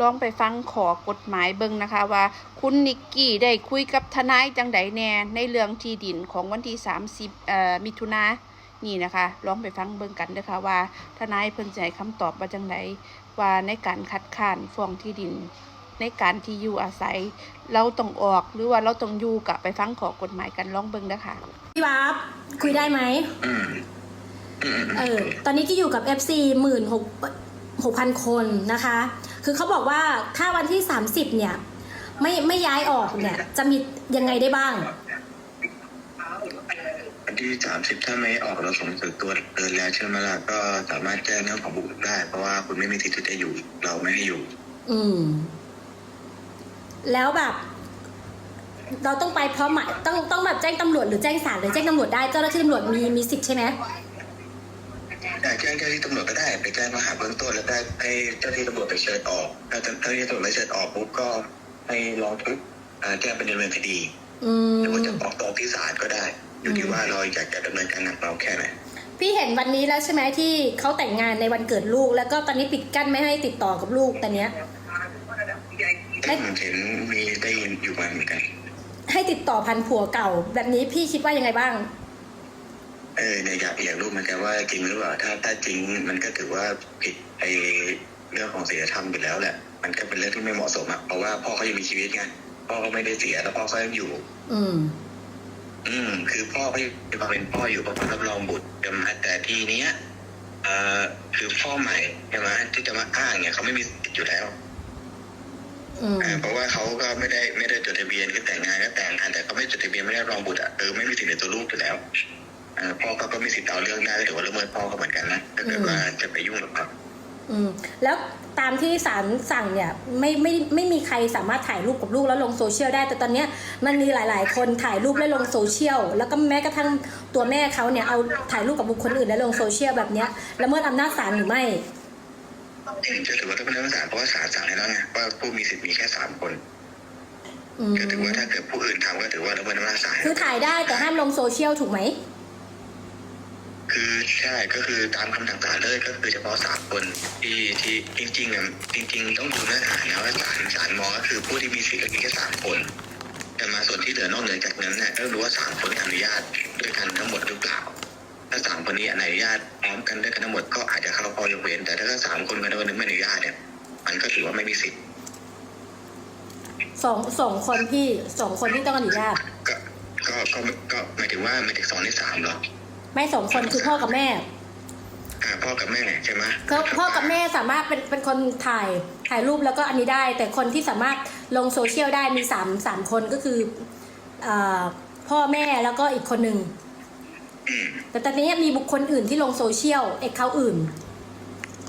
ลองไปฟังขอกฎหมายเบิ่งนะคะว่า คุณนิกกี้ได้คุยกับทนายจังใดแน่ในเรื่องที่ดินของวันที่ 30เอ่อมิถุนายนนี่นะคะลองไปฟังเบิ่งกันเด้อค่ะว่าทนายเพิ่นจะให้คำตอบว่าจังใดว่าในการคัดค้านฟ้องที่ดิน ในการที่อยู่อาศัย เราต้องออกหรือว่าเราต้องอยู่กับไปฟังขอกฎหมายกันลองเบิ่งเด้อค่ะ พี่วับคุยได้ไหมอืมอืมเออตอนนี้ที่อยู่กับ FC หมื่นหกหกพันคนนะคะ คือเขาบอกว่าถ้าวันที่ 30 เนี่ย ไม่ไม่ย้ายออกเนี่ย จะมียังไงได้บ้าง วันที่สามสิบถ้าไม่ออกเราส่งสึกตัวเดินแล้วใช่ไหมล่ะก็สามารถแจ้งเรื่องของบุกรุกได้ เพราะว่าคุณไม่มีสิทธิ์ที่จะอยู่ เราไม่ให้อยู่ อืม แล้วแบบ เราต้องไปพร้อมหมายต้องต้องแบบแจ้งตำรวจหรือแจ้งศาลหรือแจ้งตำรวจได้เจ้าหน้าที่ตำรวจมีมีสิทธิ์ใช่ไหมได้ แจ้งเจ้าหน้าที่ตำรวจก็ได้ไปแจ้งข้อหาเบื้องต้นแล้วได้ให้เจ้าหน้าที่ตำรวจไปเชิญออกถ้าเจ้าหน้าที่ตำรวจไม่เชิญออกปุ๊บก็ให้ร้องทุกข์อ่าแจ้งเป็นดำเนินคดีอืมหรือว่าจะฟ้องต่อที่ศาลก็ได้ อยู่ที่ว่าเราอยากจะดำเนินการหนักเบาแค่ไหนพี่เห็นวันนี้แล้วใช่ไหมที่เขาแต่งงานในวันเกิดลูก แล้วก็ตอนนี้ปิดกั้นไม่ให้ติดต่อกับลูกตอนเนี้ยแต่ผมเห็นมีได้ยินอยู่มาเหมือนกัน ให้ติดต่อพันผัวเก่า แบบนี้พี่คิดว่ายังไงบ้าง เออเนี่ยอยากอยากรู้เหมือนกันว่าจริงหรือเปล่าถ้าถ้าจริงมันก็ถือว่าผิดไอเรื่องของศีลธรรมอยู่แล้วแหละ มันก็เป็นเรื่องที่ไม่เหมาะสมอะเพราะว่าพ่อเขายังมีชีวิตไงพ่อเขาไม่ได้เสียแล้วพ่อเขายังอยู่ อืม อืม คือพ่อเขายังเป็นพ่ออยู่เพราะเขารับรองบุตรแต่มาแต่ทีเนี้ยเอ่อคือพ่อใหม่ใช่ไหมที่จะมาอ้างเนี่ยเขาไม่มีสิทธิ์อยู่แล้วอืมอ่าเพราะว่าเขาก็ไม่ได้ไม่ได้จดทะเบียนก็แต่งงานก็แต่งกันแต่เขาไม่จดทะเบียนไม่ได้รองบุตรอะเออไม่มีสิทธิ์ในตัวลูกอยู่แล้วอ่า พ่อเขาก็มีสิทธิ์เอาเรื่องได้ก็ถือว่าละเมิดพ่อเขาเหมือนกันนะถ้าเกิดว่าจะไปยุ่งกับเขาอืม แล้วตามที่ศาลสั่งเนี่ยไม่ไม่ไม่มีใครสามารถถ่ายรูปกับลูกแล้วลงโซเชียลได้ แต่ตอนเนี้ยมันมีหลาย ๆ คนถ่ายรูปแล้วลงโซเชียลแล้วก็แม้กระทั่งตัวแม่เขาเนี่ยเอาถ่ายรูปกับบุคคลอื่นแล้วลงโซเชียลแบบเนี้ยละเมิดอำนาจศาลหรือไม่จะถือว่าถ้าเป็นเรื่องศาลเพราะว่าศาลสั่งให้แล้วไงว่าผู้มีสิทธิ์มีแค่สามคนอืมก็ถือว่าถ้าเกิดผู้อื่นทำก็ถือว่าละเมิดอำนาจศาลคือถ่ายได้แต่ห้ามลงโซเชียลถูกไหม คือใช่ก็คือตามคำสั่งศาลเลยก็คือเฉพาะสามคนที่ที่จริงๆอะจริง ๆ ต้องดูเนื้อหานะว่าศาลศาลมองก็คือผู้ที่มีสิทธิ์ก็มีแค่สามคน แต่มาส่วนที่เหลือนอกเหนือจากนั้นเนี่ยต้องรู้ว่าสามคนนี้อนุญาตด้วยกันทั้งหมดหรือเปล่าถ้าสามคนนี้อนุญาตพร้อมกันด้วยกันทั้งหมดก็อาจจะเข้าข้อยกเว้นแต่ถ้าสามคนกันวันนึงไม่อนุญาตเนี่ย มันก็ถือว่าไม่มีสิทธิ์สองสองคนพี่สองคนที่ต้องอนุญาตก็ก็ก็ก็หมายถึงว่าหมายถึงสองในสามเหรอ ไม่สองคนคือพ่อกับแม่ อ่าพ่อกับแม่ใช่ไหมก็พ่อกับแม่สามารถเป็นเป็นคนถ่ายถ่ายรูปแล้วก็อันนี้ได้ แต่คนที่สามารถลงโซเชียลได้มีสามสามคนก็คือเออพ่อแม่แล้วก็อีกคนหนึ่งอืมแต่ตอนนี้มีบุคคลอื่นที่ลงโซเชียลเอกเขาอื่น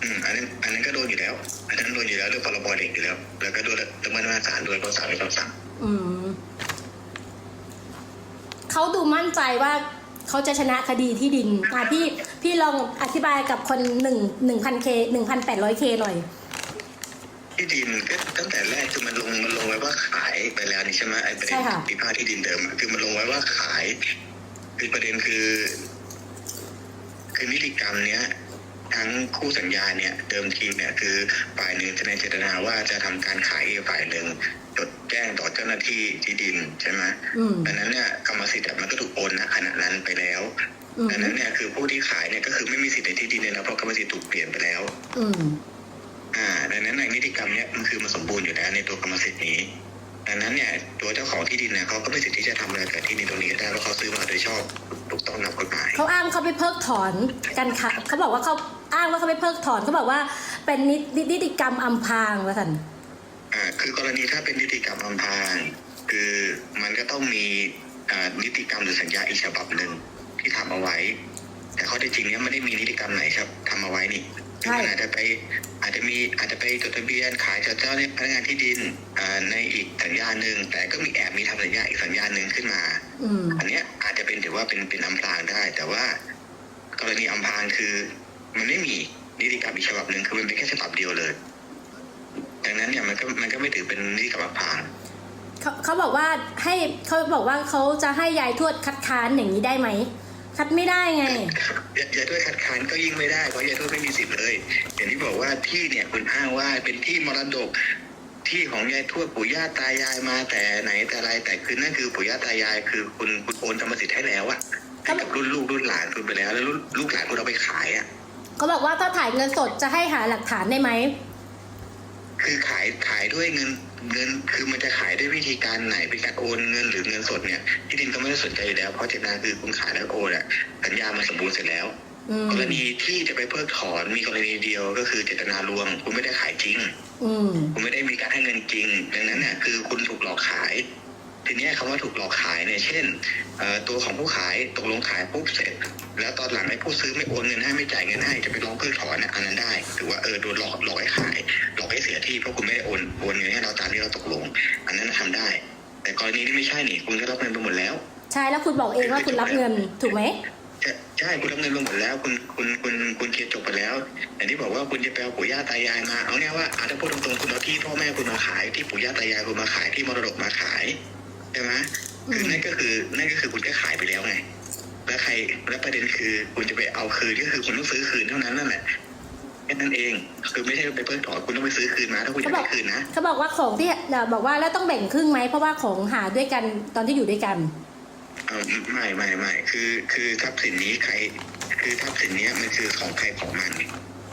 อืมอันนั้นอันนั้นก็โดนอยู่แล้ว อันนั้นโดนอยู่แล้วด้วยพรบเด็กอยู่แล้ว แล้วก็โดนละเมิดอำนาจศาลด้วยเพราะศาลมีคำสั่งอืมเขาดูมั่นใจว่า เขาจะชนะคดีที่ดินอะพี่พี่ลองอธิบายกับคนหนึ่งหนึ่งพันเคหนึ่งพันแปดร้อยเคหน่อย ที่ดินก็ตั้งแต่แรกคือมันลงมันลงไว้ว่าขายไปแล้วนี่ใช่ไหมไอ้ประเด็ใช่นค่ะ พิพาทที่ดินเดิมอะคือมันลงไว้ว่าขายคือประเด็นคือ คือนิติกรรมเนี้ย ทั้งคู่สัญญาเนี่ย เดิมทีเนี่ย คือฝ่ายหนึ่งจะในเจตนาว่าจะทำการขายอีกฝ่ายหนึ่ง จดแจ้งต่อเจ้าหน้าที่ที่ดินใช่ไหมอืมดังนั้นเนี่ยกรรมสิทธิ์อะมันก็ถูกโอนณขณะนั้นไปแล้วอืมดังนั้นเนี่ยคือผู้ที่ขายเนี่ยก็คือไม่มีสิทธิ์ในที่ดินเลยนะเพราะกรรมสิทธิ์ถูกเปลี่ยนไปแล้วอืมอ่าดังนั้นในนิติกรรมเนี่ยมันคือมันสมบูรณ์อยู่แล้วในตัวกรรมสิทธิ์นี้ดังนั้นเนี่ยตัวเจ้าของที่ดินเนี่ยเขาก็ไม่สิทธิ์ที่จะทำอะไรกับที่ดินตรงนี้ได้เพราะเขาซื้อมาโดยชอบถูกต้องตามกฎหมายเขาอ้างเขาไปเพิกถอนกันค่ะเขาบอกว่าเขาอ้างว่าเขาไปเพิกถอนเขาบอกว่าเป็นนิตินิติกรรมอำพรางว่าสันอ่า คือกรณีถ้าเป็นนิติกรรมอำพรางคือมันก็ต้องมีอ่านิติกรรมหรือสัญญาอีกฉบับหนึ่งที่ทำเอาไว้ แต่ข้อเท็จจริงเนี่ยไม่ได้มีนิติกรรมไหนครับทำเอาไว้นี่ใช่มันอาจจะไปอาจจะมีอาจจะไปจดทะเบียนขายกับเจ้าพนักงานที่ดินอ่าในอีกสัญญาหนึ่งแต่ก็มีแอบมีทำสัญญาอีกสัญญาหนึ่งขึ้นมาอืมอันเนี้ยอาจจะเป็นถือว่าเป็นเป็นอำพรางได้ แต่ว่ากรณีอำพรางคือ มันไม่มีนิติกรรมอีกฉบับหนึ่งคือมันเป็นแค่ฉบับเดียวเลย ดังนั้นเนี่ยมันก็มันก็ไม่ถือเป็นนิติกรรมอำพรางเขาเขาบอกว่าให้เขาบอกว่าเขาจะให้ยายทวดคัดค้านอย่างนี้ได้ไหมคัดไม่ได้ไงยายทวดคัดค้านก็ยิ่งไม่ได้เพราะยายทวดไม่มีสิทธิ์เลยอย่างที่บอกว่าที่เนี่ยคุณอ้างว่าเป็นที่มรดกที่ของยายทวดปู่ย่าตายายมาแต่ไหนแต่ไรแต่คือนั่นคือปู่ย่าตายาย คือคุณคุณโอนกรรมสิทธิ์ให้แล้วอะให้กับรุ่นลูกรุ่นหลานคุณไปแล้ว แล้วรุ่นลูกหลานคุณเอาไปขายอะเขาบอกว่าถ้าถ่ายเงินสดจะให้หาหลักฐานได้ไหม คือขายขายด้วยเงินเงิน คือมันจะขายด้วยวิธีการไหนเป็นการโอนเงินหรือเงินสดเนี่ยที่ดินก็ไม่ได้สนใจอยู่แล้วเพราะเจตนาคือคุณขายแล้วโอนอะสัญญามันสมบูรณ์เสร็จแล้วอืมกรณีที่จะไปเพิกถอนมีกรณีเดียวก็คือเจตนาลวง คุณไม่ได้ขายจริงอืมคุณไม่ได้มีการให้เงินจริง ดังนั้นเนี่ยคือคุณถูกหลอกขาย ทีเนี้ยคำว่าถูกหลอกขายเนี่ยเช่นเอ่อตัวของผู้ขายตกลงขายปุ๊บเสร็จ แล้วตอนหลังไอ้ผู้ซื้อไม่โอนเงินให้ไม่จ่ายเงินให้จะไปร้องเพิกถอนเนี่ยอันนั้นได้ถือว่าเออโดนหลอกหลอกให้ขายหลอกให้เสียที่เพราะคุณไม่ได้โอนโอนเงินให้เราตามที่เราตกลง อันนั้นทำได้ แต่กรณีที่ไม่ใช่นี่คุณก็รับเงินไปหมดแล้ว ใช่แล้วคุณบอกเองว่าคุณรับเงินถูกไหมใช่ใช่คุณรับเงินไปหมดแล้วคุณคุณคุณคุณเคลียร์จบไปแล้วอย่างที่บอกว่าคุณจะไปเอาปู่ย่าตายายมาเอาเนี่ยว่าอาจจะพูดตรงๆคุณเอาที่พ่อแม่คุณมาขายที่ปู่ย่าตายายคุณมาขายที่มรดกมาขาย ใช่ไหมคือนั่นก็คือนั่นก็คือคุณก็ขายไปแล้วไง แล้วใครแล้วประเด็นคือคุณจะไปเอาคืนก็คือคุณต้องซื้อคืนเท่านั้นนั่นแหละแค่นั้นเอง คือไม่ใช่ไปเพิกถอนคุณต้องไปซื้อคืนมาถ้าคุณจะเขาบได้อกคืนนะเขาบอกว่าของที่เอ่อบอกว่าแล้วต้องแบ่งครึ่งไหมเพราะว่าของหาด้วยกันตอนที่อยู่ด้วยกันเออไม่ไม่ไม่คือคือทรัพย์สินนี้ใคร คือทรัพย์สินเนี้ยมันคือของใครของมัน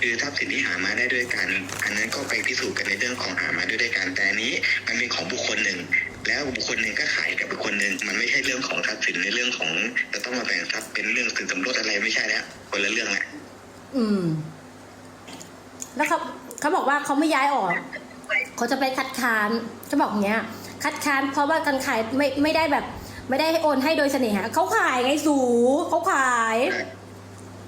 คือทรัพย์สินที่หามาได้ด้วยกัน อันนั้นก็ไปพิสูจน์กันในเรื่องของหามาด้วยด้วยกันแต่อันนี้มันเป็นของบุคคลหนึ่ง แล้วบุคคลหนึ่งก็ขายกับบุคคลหนึ่งมันไม่ใช่เรื่องของทรัพย์สินในเรื่องของจะต้องมาแบ่งทรัพย์เป็นเรื่องสินสมรสอะไรไม่ใช่แล้วคนละเรื่องละอืม แล้วเขาเขาบอกว่าเขาไม่ย้ายออกเขาจะไปคัดค้านเขาบอกอย่างเงี้ย คัดค้านเพราะว่าการขายไม่ไม่ได้แบบ ไม่ได้โอนให้โดยเสน่หาเขาขายไงสูเขาขาย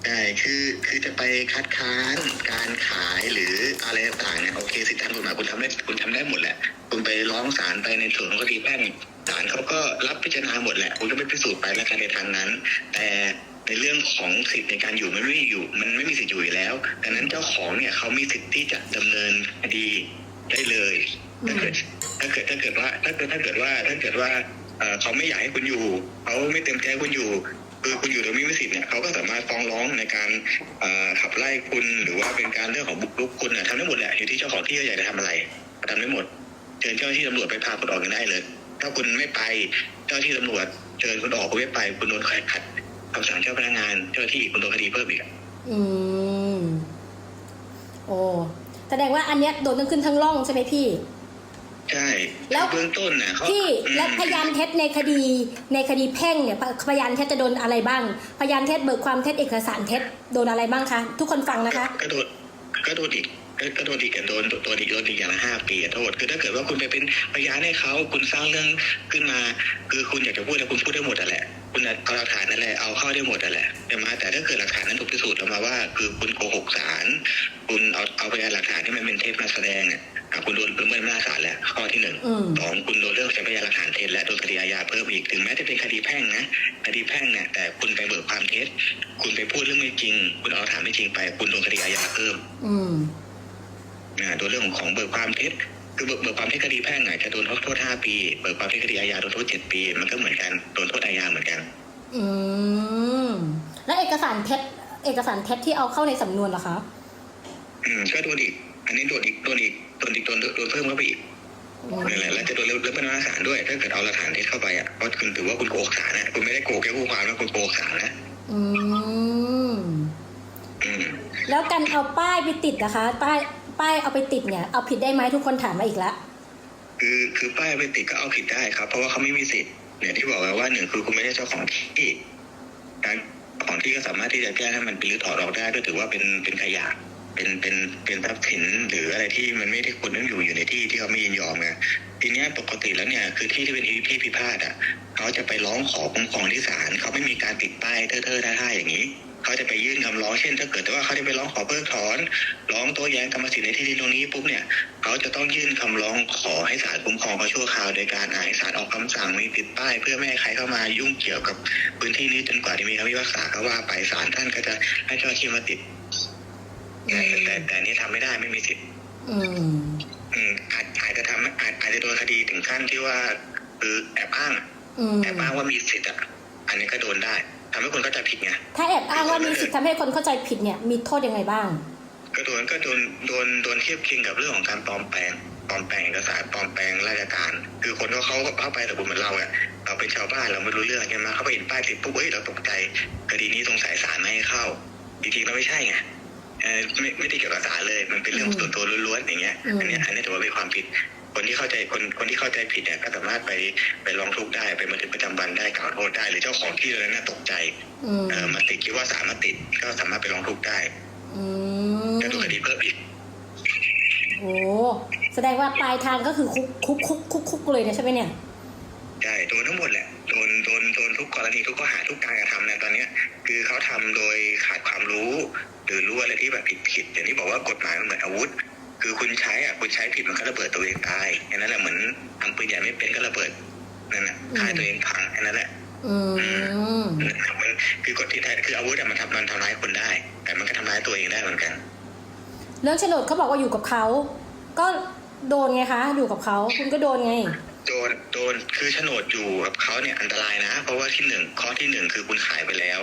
ใช่คือคือจะไปคัดค้านการขายหรืออะไรต่างๆเนี่ยโอเคสิทธิทางกฎหมายคุณทำได้คุณทำได้หมดแหละ คุณไปร้องศาลไปในส่วนของคดีแพ่งศาลเขาก็รับพิจารณาหมดแหละ คุณก็ไปพิสูจน์ไปแล้วกันในทางนั้น แต่ในเรื่องของสิทธิในการอยู่มันไม่มีอยู่ มันไม่มีสิทธิอยู่อยู่แล้วดังนั้นเจ้าของเนี่ยเขามีสิทธิ์ที่จะดำเนินคดีได้เลยถ้าเกิดถ้าเกิดถ้าเกิดว่าถ้าเกิดถ้าเกิดว่าถ้าเกิดว่าเขาไม่อยากให้คุณอยู่เขาไม่เต็มใจให้คุณอยู่ คือคุณอยู่โดยไม่สิทธิ์เนี่ยเขาก็สามารถฟ้องร้องในการขับไล่คุณหรือว่าเป็นการเรื่องของบุกรุกคุณเนี่ยทำได้หมดแหละอยู่ที่เจ้าของที่เขาอยากจะทำอะไรทำได้หมดเชิญเจ้าหน้าที่ตำรวจไปพาคุณออกกันได้เลย ถ้าคุณไม่ไปเจ้าหน้าที่ตำรวจเชิญคุณออกคุณไม่ไปคุณโดนขัดคำสั่งเจ้าพนักงานเจ้าหน้าที่คุณโดนคดีเพิ่มอีกอะอืมโอ้แสดงว่าอันเนี้ยโดนทั้งขึ้นทั้งล่องใช่ไหมพี่ ใช่แล้วเบื้องต้นน่ะเขาพี่อืมและพยานเท็จในคดีในคดีแพ่งเนี่ยพพยานเท็จจะโดนอะไรบ้าง พยานเท็จเบิกความเท็จเอกสารเท็จโดนอะไรบ้างคะทุกคนฟังนะคะก็โดนก็โดนอีกก็ก็โดนอีกอะโดนโดนอีกโดนอีกอย่างละห้าปีอะโทษคือถ้าเกิดว่าคุณไปเป็นพยานให้เขาคุณสร้างเรื่องขึ้นมา คือคุณอยากจะพูดแล้วคุณพูดได้หมดอะแหละ คุณเอาหลักฐานนั่นแหละเอาเข้าได้หมดอะแหละแต่มาแต่ถ้าเกิดหลักฐานนั้นถูกพิสูจน์ออกมาว่า คือคุณโกหกศาลคุณเอาเอาพยานหลักฐานที่มันเป็นเท็จมาแสดงอะอะ คุณโดนละเมิดอำนาจศาลแล้วข้อที่หนึ่งอืมสองคุณโดนเรื่องใช้พยานหลักฐานเท็จและโดนคดีอาญาเพิ่มอีกถึงแม้จะเป็นคดีแพ่งนะคดีแพ่งเนี่ยแต่คุณไปเบิกความเท็จคุณไปพูดเรื่องไม่จริง คุณเอาหลักฐานไม่จริงไป คุณโดนคดีอาญาเพิ่ม อืมนะโดนเรื่องของของเบิกความเท็จคือเบิกเบิกความเท็จคดีแพ่งอะจะโดนโทษห้าปี เบิกความเท็จคดีอาญาโดนโทษเจ็ดปี มันก็เหมือนกันโดนโทษอาญาเหมือนกัน อืมแล้วเอกสารเท็จเอกสารเท็จที่เอาเข้าในสำนวนเหรอคะ อืมก็โดนอีก อันนี้โดนอีกโดนอีก โดนอีกโดนโดนเพิ่มเข้าไปอีกอืมนั่นแหละแล้วจะโดนเรื่องเรื่องพนักงานศาลด้วย ถ้าเกิดเอาหลักฐานเท็จเข้าไปอะเพราะคุณถือว่าคุณโกหกศาลนะคุณไม่ได้โกหกแค่ผู้ความนะคุณโกหกศาลนะอืมอืมแล้วการเอาป้ายไปติดนะคะป้ายป้ายเอาไปติดเนี่ย เอาผิดได้ไหมทุกคนถามมาอีกแล้วคือคือป้ายไปติดก็เอาผิดได้ครับ เพราะว่าเขาไม่มีสิทธิ์เนี่ยที่บอกไว้ว่าหนึ่งคือคุณไม่ได้เจ้าของที่การของที่ก็สามารถที่จะแก้ให้มันเป็นหรือถอดออกได้ก็ถือว่าเป็นเป็นขยะ เป็นเป็นเป็นทรัพย์สินหรืออะไรที่มันไม่ได้ควรต้องอยู่อยู่ในที่ที่เขาไม่ยินยอมไงทีเนี้ยปกติแล้วเนี่ยคือที่ที่เป็นที่พิพาทอะเขาจะไปร้องขอคุ้มครองที่ศาลเขาไม่มีการติดป้ายเท่อๆท่าๆอย่างนี้เขาจะไปยื่นคำร้องเช่น ถ้าเกิดแต่ว่าเขาได้ไปร้องขอเพิกถอน ร้องโต้แย้งกรรมสิทธิ์ในที่ดินตรงนี้ปุ๊บเนี่ยเขาจะต้องยื่นคำร้องขอให้ศาลคุ้มครองเขาชั่วคราวโดยการอ่านให้ศาลออกคำสั่งมีติดป้าย เพื่อไม่ให้ใครเข้ามายุ่งเกี่ยวกับพื้นที่นี้จนกว่าจะมีคำพิพากษาเขาว่าไปศาลท่านก็จะให้เจ้าที่มาติด แต่แต่แต่อันนี้ทำไม่ได้ไม่มีสิทธิ์อืมอืมอาจอาจจะทำอาจอาจจะโดนคดีถึงขั้นที่ว่าคือแอบอ้างอะอืมแอบอ้างว่ามีสิทธิ์อะอันนี้ก็โดนได้ทำให้คนเข้าใจผิดไงถ้าแอบอ้างว่ามีสิทธิ์ทำให้คนเข้าใจผิดเนี่ย มีโทษยังไงบ้าง ก็โดนก็โดนโดนโดนเทียบเคียงกับเรื่องของการปลอมแปลงปลอมแปลงเอกสารปลอมแปลงราชการ คือคนเขาเขาเข้าไปแต่บุญเหมือนเราอะเราเป็นชาวบ้านเราไม่รู้เรื่องใช่ไหมเขาไปเห็นป้ายติดปุ๊บเฮ้ยเราตกใจคดีนี้สงสัยศาลไม่ให้เข้าจริงๆแล้วไม่ใช่ไงเออไม่ไม่ได้เกี่ยวกับศาลเลย มันเป็นเรื่องส่วนตัวล้วนๆอย่างเงี้ย อันเนี้ยอันเนี้ยถือว่าเป็นความผิด คนที่เข้าใจคนคนที่เข้าใจผิดเนี่ยก็สามารถไปไปร้องทุกข์ได้ไปบันทึกประจำวันได้กล่าวโทษได้ หรือเจ้าของที่เลยน่าตกใจอืมเออมาติดคิดว่าสารมาติดก็สามารถไปร้องทุกข์ได้อืมก็ถูกคดีเพิ่มอีกโอ้แสดงว่าปลายทางก็คือคุกคุกคุกคุกคุกเลยนะใช่ไหมเนี่ยใช่โดนทั้งหมดแหละโดน โดนโดนทุกกรณีทุกข้อหาทุกการกระทำเนี่ยตอนเนี้ยคือเขาทำโดยขาดความรู้ หรือรู้อะไรที่แบบผิดผิดอย่างที่บอกว่ากฎหมายมันเหมือนอาวุธ คือคุณใช้อะคุณใช้ผิดมันก็ระเบิดตัวเองตายแค่นั้นแหละเหมือนทำปืนใหญ่ไม่เป็นก็ระเบิดนั่นแหละฆ่าตัวเองพังแค่นั้นแหละอืมมันคือกฎที่แท้คืออาวุธอะมันทำมันทำร้ายคนได้ แต่มันก็ทำร้ายตัวเองได้เหมือนกัน เรื่องโฉนดเขาบอกว่าอยู่กับเขาก็โดนไงคะ อยู่กับเขาคุณก็โดนไง โดนโดนคือโฉนดอยู่กับเขาเนี่ยอันตรายนะ เพราะว่าที่หนึ่งข้อที่หนึ่งคือคุณขายไปแล้ว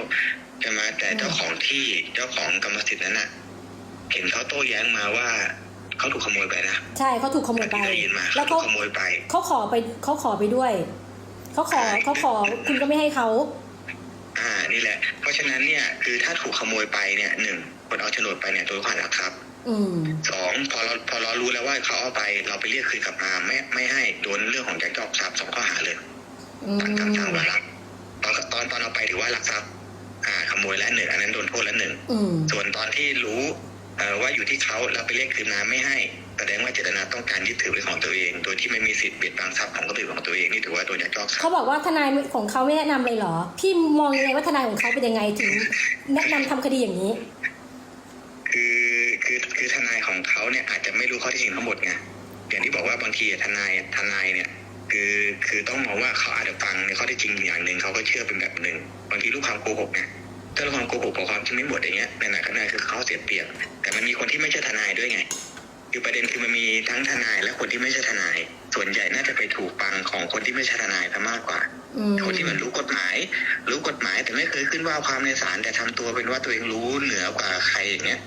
ใช่ไหมแต่เจ้าของที่เจ้าของกรรมสิทธิ์นั้นน่ะ เห็นเขาโต้แย้งมาว่าเขาถูกขโมยไปนะใช่เขาถูกขโมยไปที่ได้ยินมาแล้วเขาถูเขากขโมยไปเขาขอไปเขาขอไปด้วยเขาขอเขาขอคุณก็ไม่ให้เขาอ่านี่แหละ เพราะฉะนั้นเนี่ยคือถ้าถูกขโมยไปเนี่ยหนึ่ง คนเอาโฉนดไปเนี่ยโดนข้อหารักทรัพย์อืมสองพอเราพอเรารู้แล้วว่าเขาเอาไปเราไปเรียกคืนกลับมาไม่ไม่ให้โดนเรื่องของยักยอกทรัพย์สองข้อหาเลยอืทางทางทางมวาระตอนตอนตอนเราไปถือว่าลักทรัพย์อ่าขโมยแล้วหนึ่งอันนั้นโดนโทษแล้วหนึ่งอืมส่วนตอนที่รู้เอ่อว่าอยู่ที่เขาเราไปเรียกคืนมาไม่ให้แสดงว่าเจตนาต้องการยึดถือเป็นของตัวเอง โดยที่ไม่มีสิทธิ์เบียดบังทรัพย์ของคนอื่นของตัวเองนี่ถือว่าโดนยักยอกทรัพเขาย์บอกว่าทนายของเขาไม่แนะนำเลยเหรอพี่มองยังไงว่าทนายของเขาเป็นยังไงถึงแนะนำทำคดีอย่างนี้ คือคือคือทนายของเขาเนี่ยอาจจะไม่รู้ข้อเที่จริงทั้งหมดไงอย่างที่บอกว่าบางทีทนายทนายเนี่ย คือคือต้องมองว่าเขาอาจจะฟังในข้อเที่จริงอย่างหนึ่งเขาก็เชื่อเป็นแบบหนึ่งบางทีลูกความโกหกไงถ้าลูกความโกหกบอกความจริงไม่หมดอย่างเงี้ยในขณะคือเขาเสียเปรียบแต่มันมีคนที่ไม่ใช่ทนายด้วยไงคือประเด็นคือมันมีทั้งทนายและคนที่ไม่ใช่ทนาย ส่วนใหญ่น่าจะไปถูกฟังของคนที่ไม่ใช่ทนายซะมากกว่าอืมคนที่มันรู้กฎหมาย รู้กฎหมายแต่ไม่เคยขึ้นว่าความในศาลแต่ทำตัวเป็นว่าตัวเองรู้เหนือกว่าใครอย่างเงี้ย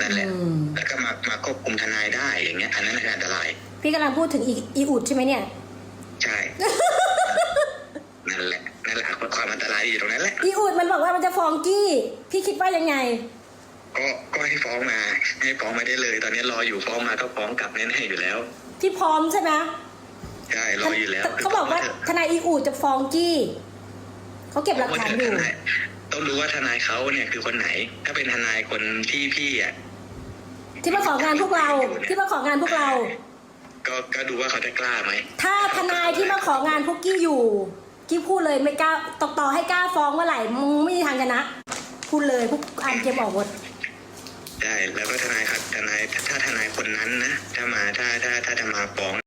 นั่นแหละอืมแล้วก็มามาควบคุมทนายได้อย่างเงี้ยอันนั้นคืออันตราย พี่กำลังพูดถึงอีอีอุดใช่ไหมเนี่ย ใช่ นั่นแหละนั่นแหละความอันตรายอยู่ตรงนั้นแหละ อีอุดมันบอกว่ามันจะฟ้องกี้ พี่คิดว่ายังไง ก็ก็ให้ฟ้องมา ให้ฟ้องมาได้เลย ตอนนี้รออยู่ฟ้องมาก็ฟ้องกลับแน่ๆอยู่แล้ว พี่พร้อมใช่ไหมใช่รออยู่แล้วเขาบอกว่าทนายอีอุดจะฟ้องกี้เขาเก็บหลักฐานอยู่ต้องรู้ว่าทนายเขาเนี่ยคือคนไหน ถ้าเป็นทนายคนที่พี่อะ ที่มาของานพวกเรา ที่มาของานพวกเรา ก็ก็ดูว่าเขาจะกล้าไหมถ้าทนายที่มาของานพวกกี้อยู่กี้พูดเลยไม่กล้าต่อต่อให้กล้าฟ้องเมื่อไหร่มึงไม่มีทางชนะพูดเลยพวกอ่านเกมออกหมดใช่แล้วก็ทนายครับทนายถ้าทนายคนนั้นนะถ้ามาถ้าถ้าถ้าจะมาฟ้อง